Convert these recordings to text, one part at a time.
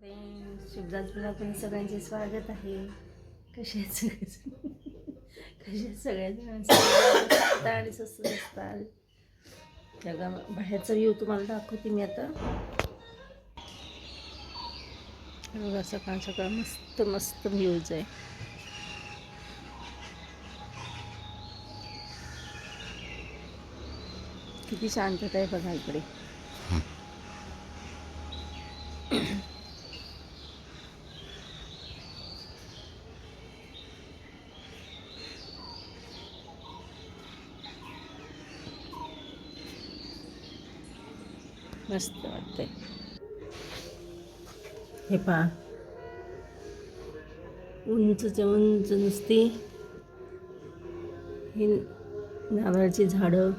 Friends Shivdas पण सगळ्यांचे स्वागत आहे. कसे सगळेजण कसे आहेत सगळेजण आणि स्वस्त असतात त्याला बाहेरचा व्ह्यू तुम्हाला दाखवते मी आता. बघा सकाळ सकाळ मस्त मस्त व्ह्यूज आहे. किती शांतता आहे बघा इकडे. मस्त वाटतंय. हे पहा. उंचच्या उंच नुसती. ही नारळाची झाडं.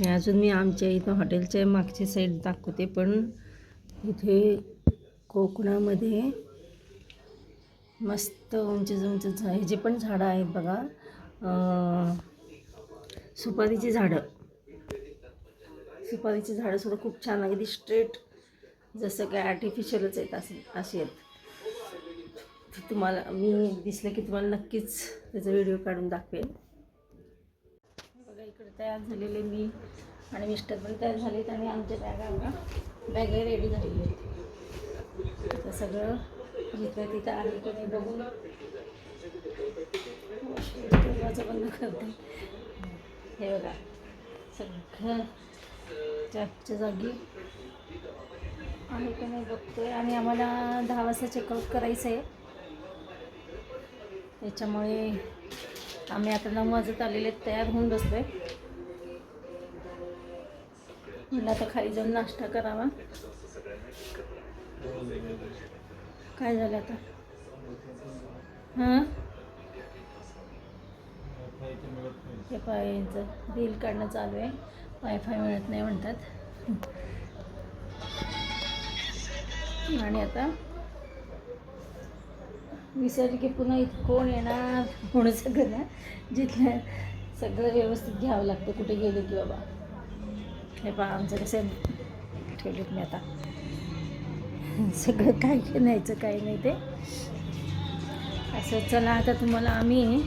हे अजून मी आमच्या इथं हॉटेलच्या मागची साईड दाखवते पण इथे कोकणामध्ये मस्त उंच उंच झा- हे जे पण झाडं आहेत बघा सुपारीची झाडं. सुपारीची झाडं सुद्धा खूप छान अगदी स्ट्रेट जसं काय आर्टिफिशियलच आहेत असे अशी आहेत. तुम्हाला मी दिसलं की तुम्हाला नक्कीच त्याचा व्हिडिओ काढून दाखवेन. बघा इकडे तयार झालेले मी आणि मिस्टर पण तयार झालेत आणि आमच्या बॅगा बघा बॅगा रेडी झालेली आहेत. सगळं जिथं तिथं आहे की नाही बघून. दरवाजा बंद करते. हे बघा सगळं जागच्या जागी आहे का नाही बघतोय. आणि आम्हाला दहा वाजता चेकआउट करायचं आहे त्याच्यामुळे आम्ही आता नऊ वाजत आलेले तयार होऊन बसलोय. म्हटलं आता खाली जाऊन नाश्ता करावा. काय झालं आता? हां? हे पाय यांचं बिल काढणं चालू आहे. वायफाय मिळत नाही म्हणतात. आणि आता विसरली की पुन्हा इथं कोण येणार? कोण सगळं ना जिथलं सगळं व्यवस्थित घ्यावं लागतं. कुठे गेले की बाबा? हे पहा आमचं कसं ठेवलेत मी आता. सगळं काय न्यायचं काय नाही ते. असं चला आता तुम्हाला आम्ही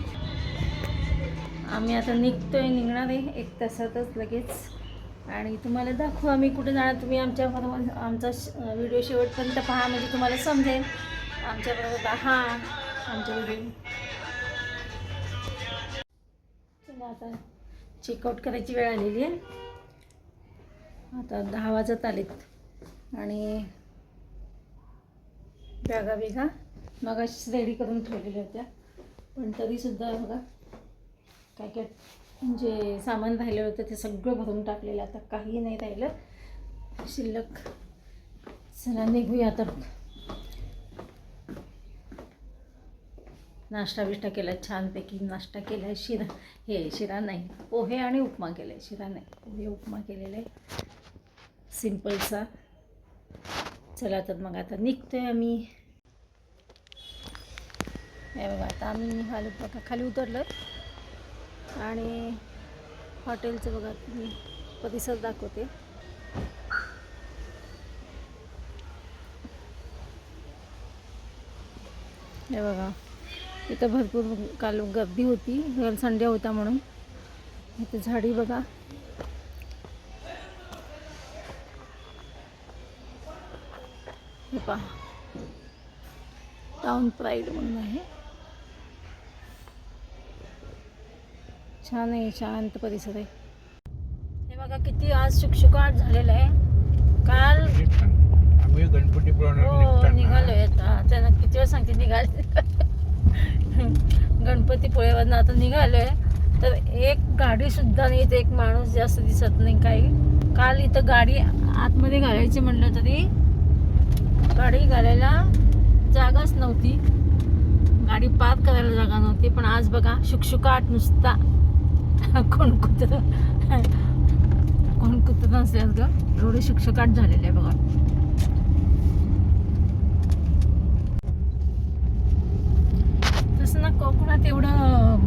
आम्ही आता निघतोय निघणार आहे एक तासातच लगेच. आणि तुम्हाला दाखवू आम्ही कुठे जाणार तुम्ही आमच्याबरोबर आमचा व्हिडिओ शेवटपर्यंत पहा म्हणजे तुम्हाला समजेल. आमच्याबरोबर पहा आमच्या व्हिडिओ चला आता चेकआउट करायची वेळ आलेली आहे. आता दहा वाजत आलेत. आणि बॅगा बिगा मगाशीच रेडी करून ठेवलेल्या होत्या. पण तरीसुद्धा बघा काय काय जे सामान राहिलं होतं ते सगळं भरून टाकलेलं आता काही नाही राहिलं. शिल्लक. चला निघूया आता. नाश्ता बिष्टा केला छानपैकी नाश्ता केला आहे शिरा हे शिरा नाही पोहे आणि उपमा केला आहे शिरा नाही पोहे उपमा केलेला आहे. सिम्पलचा. चला तर मग आता निघतोय आम्ही. हे बघा आता आम्ही निघालो बघा खाली उतरलो आणि हॉटेलचं बघा मी परिसर दाखवते. हे बघा इथं भरपूर काल गर्दी होती काल संडे होता म्हणून. इथं झाडी बघा. हे पहा. टाउन प्राईड म्हणून आहे. छान आहे शांत परिसर आहे. हे बघा किती आज शुकशुकाट झालेला आहे. काल आम्ही गणपतीपुळा हो निघालोय आता. त्यांना किती वेळ सांगते निघाले. गणपतीपुळेवरनं आता निघालोय. तर एक गाडी सुद्धा नाही इथे एक माणूस जास्त दिसत नाही काही. काल इथं गाडी आतमध्ये घालायची म्हटलं तरी गाडी घालायला जागाच नव्हती. गाडी पार्क करायला जागा नव्हती पण आज बघा शुकशुकाट नुसता. कोण कुत्र कोण कुत्र नसल्यास ग. एवढे शुकशुकाट झालेले आहे बघा. तसं ना कोकणात एवढं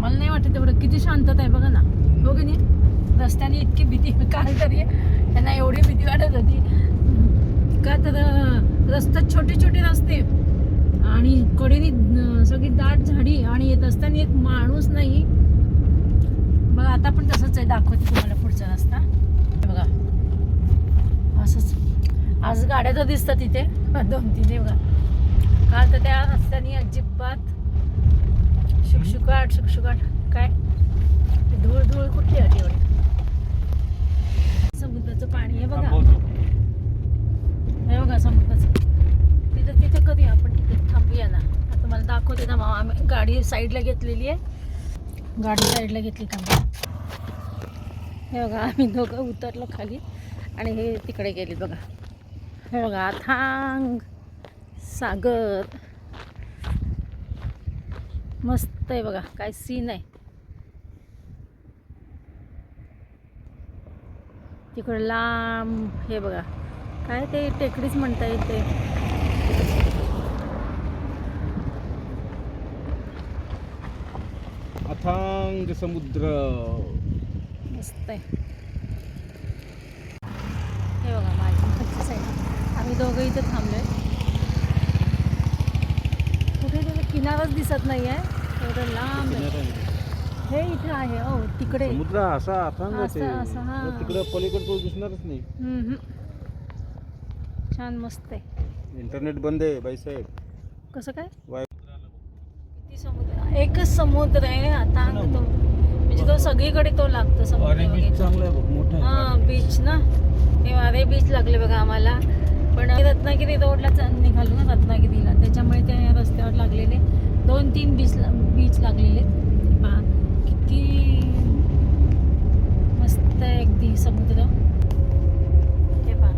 मला नाही वाटत एवढं. किती शांतता आहे बघा ना. हो की नाही? रस्त्याने इतकी भीती काल तरी त्यांना एवढी भीती वाटत होती. का तर रस्त्यात छोटे छोटे रस्ते. आणि कडेने सगळी दाट झाडी आणि रस्त्याने एक माणूस नाही. बघा आता पण तसंच आहे. दाखवते तुम्हाला पुढचा रस्ता. हे बघा. असंच. आज गाड्या तर दिसतात इथे. दोन तीन हे बघा. काल तर त्या रस्त्याने अजिबात शुकशुकाट शुकशुकाट. काय? धूळ धूळ कुठली आली एवढी? समुद्राचं पाणी आहे बघा. हे बघा समुद्राचं. तर तिथे कधी आपण तिथे थांबूया ना? आता मला दाखवते ना मामा आम्ही गाडी साईडला घेतलेली आहे. गाडी साईडला घेतली का हे बघा आम्ही दोघं उतरलो खाली आणि हे तिकडे गेले बघा. हे बघा थांग सागर. मस्त आहे बघा काय सीन आहे. तिकडं लांब हे बघा. काय ते टेकडीच म्हणता येते अथांग समुद्र. मस्त आहे. हे बघा माझी मागची साईड आम्ही दोघं इथं थांबलोय. कुठे त्याला किनाराच दिसत नाही आहे एवढं लांब आहे. हे इथे आहे हो तिकडे. समुद्र असा अथांग आहे. हा. तिकडं पलीकडे तो दिसणारच नाही. छान मस्त आहे. इंटरनेट बंद आहे बाईसाहेब कसं काय? एकच समुद्र आहे आता तो म्हणजे तो सगळीकडे तो लागतो समुद्र. हा बीच ना? हे वारे बीच लागले बघा आम्हाला. पण रत्नागिरी रोडलाच निघालो ना रत्नागिरीला. त्याच्यामुळे त्या रस्त्यावर लागलेले. दोन तीन बीच बीच लागलेले. किती मस्त आहे अगदी समुद्र हे पहा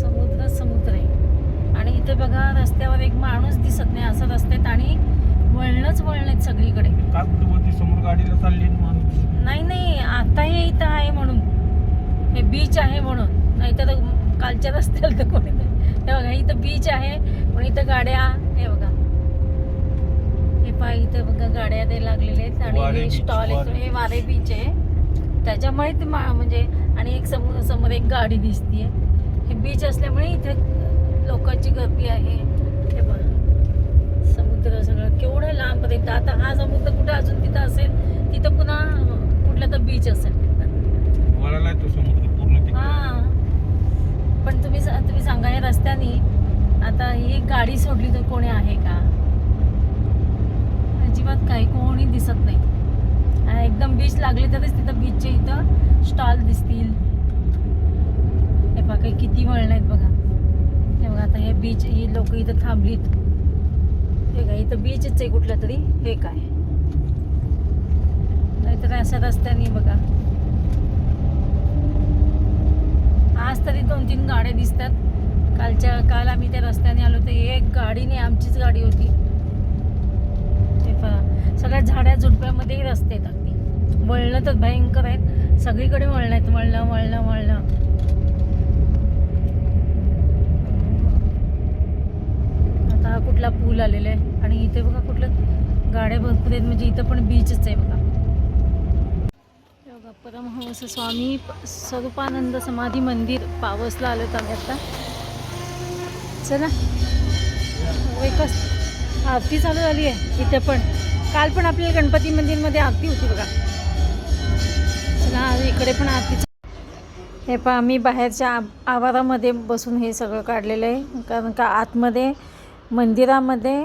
समुद्र समुद्र आहे आणि इथे बघा रस्त्यावर एक माणूस दिसत नाही असं रस्त्यात आणि वळणच वळण आहेत सगळीकडे. काल कुठे बोलती समोर गाडीला चालली माणूस? नाही नाही आता हे इथं आहे म्हणून. हे बीच आहे म्हणून. नाही तर कालच्या रस्त्याला तर कोणी नाही हे बघा इथं बीच आहे पण इथं गाड्या हे बघा. हे पहा इथं बघा गाड्या ते लागलेले आहेत आणि वारे हे beach, स्टॉल वारे. हे वारे बीच आहे. त्याच्यामुळे ते मा- म्हणजे आणि एक समोर समोर एक गाडी दिसतीये. हे बीच असल्यामुळे इथे लोकांची गर्दी आहे हे बघा समुद्र सगळं लांबपर्यंत आता हा समुद्र कुठं अजून तिथं असेल तिथं पुन्हा कुठला तर बीच असेल. वळाला तो समुद्र पूर्ण तिकडे. हा. पण तुम्ही तुम्ही सांगा या रस्त्याने आता ही गाडी सोडली तर कोणी आहे का? अजिबात काही कोणी दिसत नाही. एकदम बीच लागले तरच तिथं बीचचे इथं स्टॉल दिसतील. हे बघा किती वळण आहेत बघा. हे बघा आता हे बीच ही लोक इथं थांबलीत. हे काय इथं बीचच आहे कुठलं तरी हे काय? नाहीतर अशा रस्त्याने बघा. आज तरी दोन तीन गाड्या दिसतात. कालच्या काल आम्ही त्या रस्त्याने आलो तर एक गाडीने आमचीच गाडी होती. ते सगळ्या झाड्या झुडप्यामध्येही रस्ते आहेत अगदी. वळणं तर भयंकर आहेत. सगळीकडे वळण आहेत. वळणं वळणं वळणं. कुठला पूल आलेला आहे. आणि इथे बघा कुठलं गाड्या भरपूर आहेत. म्हणजे इथं पण बीचच आहे बघा. बघा परमहंस स्वामी स्वरूपानंद समाधी मंदिर पावसला आलो आम्ही आता. चला. एकच आरती चालू झाली आहे इथे पण. काल पण आपल्या गणपती मंदिरमध्ये आरती होती बघा. चला इकडे पण आरती हे पहा आम्ही बाहेरच्या आ- आवारामध्ये बसून हे सगळं काढलेलं आहे. कारण का आतमध्ये मंदिरामध्ये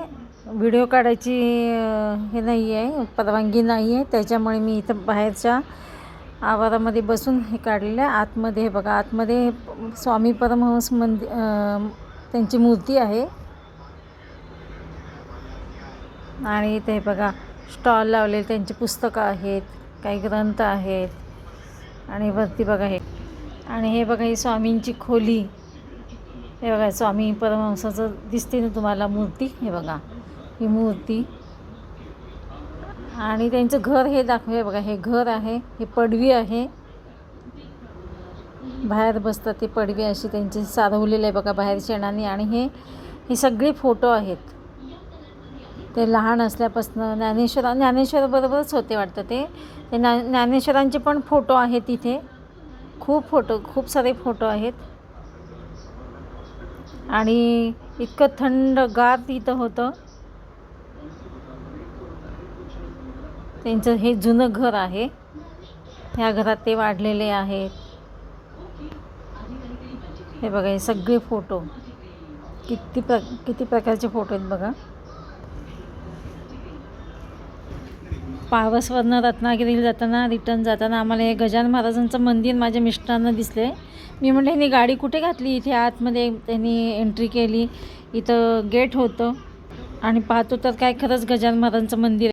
व्हिडिओ काढायची हे नाही आहे परवानगी नाही आहे त्याच्यामुळे मी इथं बाहेरच्या आवारामध्ये बसून हे काढलेलं आहे. आतमध्ये हे बघा आतमध्ये स्वामी परमहंस मंदि त्यांची मूर्ती आहे. आणि इथे हे बघा स्टॉल लावलेले त्यांची पुस्तकं आहेत काही ग्रंथ आहेत. आणि वरती बघा हे. आणि हे बघा ही स्वामींची खोली. हे बघा स्वामी परमहंसाचं दिसते ना तुम्हाला मूर्ती हे बघा ही मूर्ती. आणि त्यांचं घर हे दाखवूया बघा हे घर आहे हे पडवी आहे. बाहेर बसतात ते पडवी अशी त्यांची साधवलेलं आहे बघा बाहेर शेणाने. आणि हे हे सगळे फोटो आहेत. ते लहान असल्यापासून ज्ञानेश्वर ज्ञानेश्वराबरोबरच होते वाटतं ते. ते ज्ञानेश्वरांचे पण फोटो आहेत तिथे खूप फोटो खूप सारे फोटो आहेत. आणि इतकं थंडगार तिथं होतं. त्यांचं हे जुनं घर आहे. ह्या घरात ते वाढलेले आहेत. हे बघा हे सगळे फोटो. किती प्र किती प्रकारचे फोटो आहेत बघा. पावसवरनं रत्नागिरीला जाताना रिटर्न जाताना आम्हाला हे गजान महाराजांचं मंदिर माझ्या मिस्टरांना दिसले. मी म्हटलं ह्यांनी गाडी कुठे घातली? इथे आतमध्ये त्यांनी एंट्री केली. इथं गेट होतं. आणि पाहतो तर काय खरंच गजान महाराजांचं मंदिर